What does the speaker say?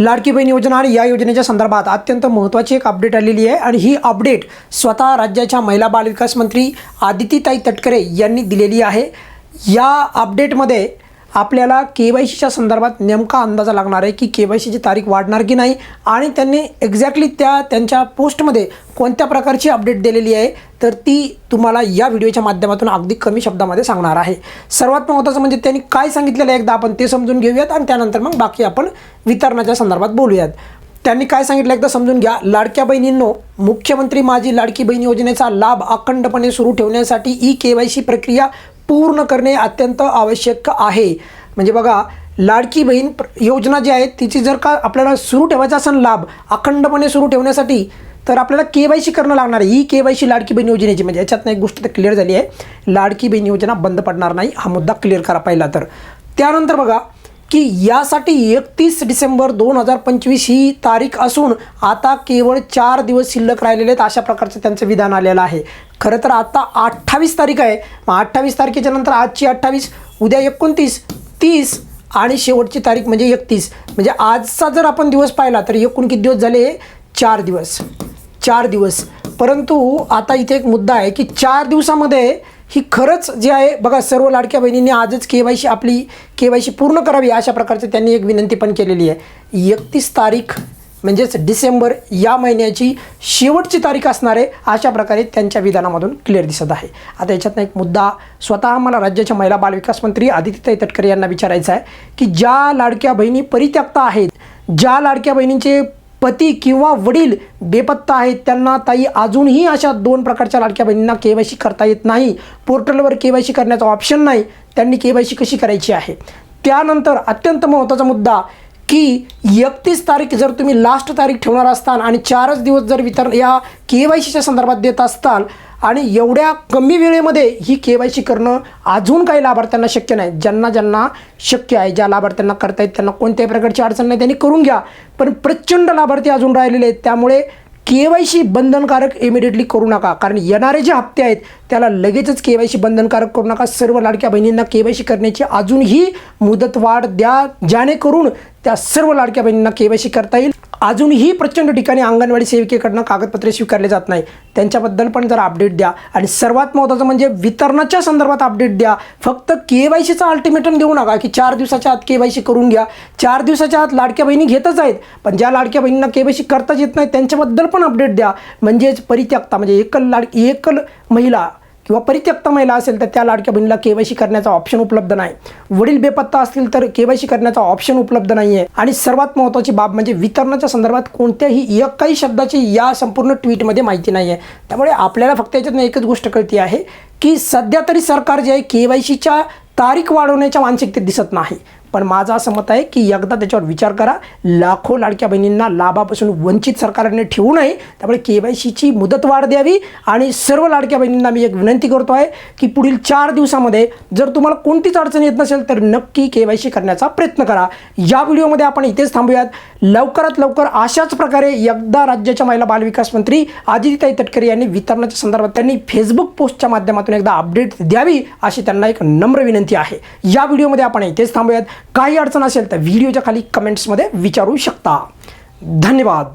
लाडकी बहीण योजना आणि या योजनेच्या संदर्भात अत्यंत महत्त्वाची एक अपडेट आलेली आहे आणि ही अपडेट स्वतः राज्याच्या महिला बालविकास मंत्री आदितीताई तटकरे यांनी दिलेली आहे. या अपडेटमध्ये आपल्याला के वाय सीच्या संदर्भात नेमका अंदाजा लागणार आहे की के वाय सीची तारीख वाढणार की नाही आणि त्यांनी एक्झॅक्टली त्या त्यांच्या पोस्टमध्ये कोणत्या प्रकारची अपडेट दिलेली आहे तर ती तुम्हाला या व्हिडिओच्या माध्यमातून अगदी कमी शब्दामध्ये सांगणार आहे. सर्वात महत्त्वाचं म्हणजे त्यांनी काय सांगितलेलं आहे एकदा आपण ते समजून घेऊयात आणि त्यानंतर मग बाकी आपण वितरणाच्या संदर्भात बोलूयात. त्यांनी काय सांगितलं एकदा समजून घ्या. लाडक्या बहिणींनो मुख्यमंत्री माझी लाडकी बहीण योजनेचा लाभ अखंडपणे सुरू ठेवण्यासाठी ई के वाय सी प्रक्रिया पूर्ण करणे अत्यंत आवश्यक आहे. म्हणजे बघा लाडकी बहीण प्र- योजना जी आहे तिची जर का आपल्याला सुरू ठेवायचा असेल लाभ अखंडपणे सुरू ठेवण्यासाठी तर आपल्याला के वाय सी करणं लागणार आहे. ही के वाय सी लाडकी बहीण योजनेची म्हणजे याच्यातनं एक गोष्ट तर क्लिअर झाली आहे. लाडकी बहीण योजना बंद पडणार नाही हा मुद्दा क्लिअर करा पहिला तर. त्यानंतर बघा की यासाठी एकतीस डिसेंबर दोन हजार पंचवीस ही तारीख असून आता केवळ चार दिवस शिल्लक राहिलेले आहेत अशा प्रकारचं त्यांचं विधान आलेलं आहे. खरं तर आता अठ्ठावीस तारीख आहे. मग अठ्ठावीस तारखेच्या नंतर आजची अठ्ठावीस उद्या एकोणतीस तीस आणि शेवटची तारीख म्हणजे एकतीस. म्हणजे आजचा जर आपण दिवस पाहिला तर एकूण किती दिवस झाले? चार दिवस. चार दिवस. परंतु आता इथे एक मुद्दा आहे की चार दिवसामध्ये ही खरंच जी आहे बघा सर्व लाडक्या बहिणींनी आजच के वाय सी आपली के वाय सी पूर्ण करावी अशा प्रकारचे त्यांनी एक विनंती पण केलेली आहे. एकतीस तारीख म्हणजेच डिसेंबर या महिन्याची शेवटची तारीख असणार आहे अशा प्रकारे त्यांच्या विधानामधून क्लिअर दिसत आहे. आता याच्यातनं एक मुद्दा स्वतः मला राज्याच्या महिला बालविकास मंत्री आदित्यताई तटकरे यांना विचारायचा आहे की ज्या लाडक्या बहिणी परित्यक्त आहेत ज्या लाडक्या बहिणींचे पती किंवा वडील बेपत्ता आहेत त्यांना ताई अजूनही अशा दोन प्रकारच्या लाडक्या बहिणींना के वाय सी करता येत नाही. पोर्टलवर के वाय सी करण्याचा ऑप्शन नाही. त्यांनी के वाय सी कशी करायची आहे? त्यानंतर अत्यंत महत्त्वाचा मुद्दा की एकतीस तारीख जर तुम्ही लास्ट तारीख ठेवणार असताल आणि चारच दिवस जर वितरण या के वाय सीच्या संदर्भात देत असताल आणि एवढ्या कमी वेळेमध्ये ही के वाय सी करणं अजून काही लाभार्थ्यांना शक्य नाही. ज्यांना ज्यांना शक्य आहे ज्या लाभार्थ्यांना करता येत त्यांना कोणत्याही प्रकारची अडचण नाही. त्यांनी करून घ्या. पण प्रचंड लाभार्थी अजून राहिलेले आहेत. त्यामुळे के वाय सी बंधनकारक इमिडिएटली करू नका. कारण येणारे जे हप्ते आहेत त्याला लगेचच के वाय सी बंधनकारक करू नका. सर्व लाडक्या बहिणींना के वाय सी करण्याची अजूनही मुदतवाढ द्या. जेणेकरून त्या सर्व लाडक्या बहिणींना के वाय सी करता येईल. अजूनही प्रचंड ठिकाणी अंगणवाडी सेविकेकडनं कागदपत्रे स्वीकारले जात नाही. त्यांच्याबद्दल पण जरा अपडेट द्या. आणि सर्वात महत्त्वाचं म्हणजे वितरणाच्या संदर्भात अपडेट द्या. फक्त के वाय सीचा अल्टिमेटम देऊ नका की चार दिवसाच्या आत के वाय सी करून घ्या. चार दिवसाच्या आत लाडक्या बहिणी घेतच आहेत. पण ज्या लाडक्या बहिणींना के वाय सी करताच येत नाही त्यांच्याबद्दल पण अपडेट द्या. म्हणजेच परित्यक्ता म्हणजे एकल लाड एकल महिला किंवा परित्यक्त महिला असेल तर त्या लाडक्या बहिणीला केवायसी करण्याचा ऑप्शन उपलब्ध नाही. वडील बेपत्ता असतील तर केवायसी करण्याचा ऑप्शन उपलब्ध नाही आहे आणि सर्वात महत्त्वाची बाब म्हणजे वितरणाच्या संदर्भात कोणत्याही एकाही काही शब्दाची या संपूर्ण ट्विटमध्ये माहिती नाही आहे त्यामुळे आपल्याला फक्त याच्यातून एकच गोष्ट कळती आहे की सध्या तरी सरकार जे आहे के वाय सीच्या तारीख वाढवण्याच्या मानसिकतेत दिसत नाही. पण माझं असं मत आहे की एकदा त्याच्यावर विचार करा. लाखो लाडक्या बहिणींना लाभापासून वंचित सरकारने ठेवू नये. त्यामुळे के वाय सीची मुदतवाढ द्यावी आणि सर्व लाडक्या बहिणींना मी एक विनंती करतो आहे की पुढील चार दिवसामध्ये जर तुम्हाला कोणतीच अडचण येत नसेल तर नक्की के वाय सी करण्याचा प्रयत्न करा. या व्हिडिओमध्ये आपण इथेच थांबूयात. लवकरात लवकर अशाच प्रकारे एकदा राज्याच्या महिला बालविकास मंत्री आदित्यताई तटकरे यांनी वितरणाच्या संदर्भात त्यांनी फेसबुक पोस्टच्या माध्यमातून एकदा अपडेट द्यावी अशी त्यांना एक नम्र विनंती आहे. या व्हिडिओमध्ये आपण इथेच थांबूयात. काही अडचण असेल तर व्हिडिओच्या खाली कमेंट्समध्ये विचारू शकता. धन्यवाद.